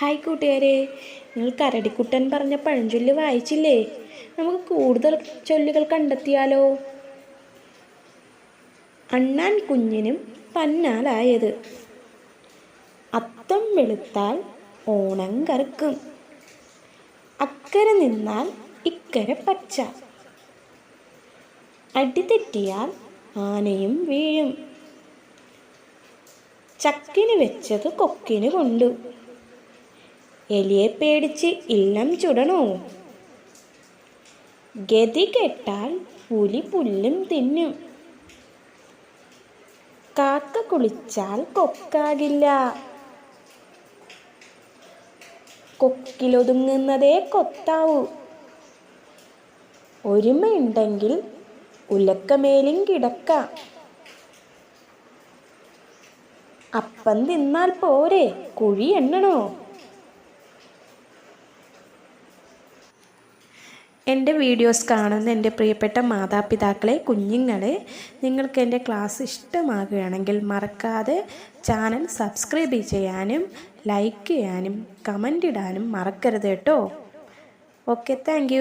Hi കൂട്ടുകാരെ. നിങ്ങൾ കരടിക്കുട്ടൻ പറഞ്ഞ പഴഞ്ചൊല്ല് വായിച്ചില്ലേ? നമുക്ക് കൂടുതൽ ചൊല്ലുകൾ കണ്ടെത്തിയാലോ? അണ്ണാൻ കുഞ്ഞിനും പന്നാലായത്. അത്തം വെളുത്താൽ ഓണം കറുക്കും. അക്കരെ നിന്നാൽ ഇക്കരെ പച്ച. അടി തെറ്റിയാൽ ആനയും വീഴും. ചക്കിന് വെച്ചത് കൊക്കിന് കൊണ്ടു. എലിയെ പേടിച്ച് ഇല്ലം ചുടണോ? ഗതി കെട്ടാൽ പുലി പുല്ലും തിന്നും. കാക്ക കുളിച്ചാൽ കൊക്കാകില്ല. കൊക്കിലൊതുങ്ങുന്നതേ കൊത്താവൂ. ഒരുമയുണ്ടെങ്കിൽ ഉലക്കമേലും കിടക്കാം. അപ്പം തിന്നാൽ പോരെ കുഴി എണ്ണണോ? എന്റെ വീഡിയോസ് കാണുന്ന എന്റെ പ്രിയപ്പെട്ട മാതാപിതാക്കളെ കുഞ്ഞുങ്ങളെ നിങ്ങൾക്ക് എന്റെ ക്ലാസ് ഇഷ്ടമാകുകയാണെങ്കിൽ മറക്കാതെ ചാനൽ സബ്സ്ക്രൈബ് ചെയ്യാനും ലൈക്ക് ചെയ്യാനും കമന്റ് ഇടാനും മറക്കരുത് കേട്ടോ. Okay thank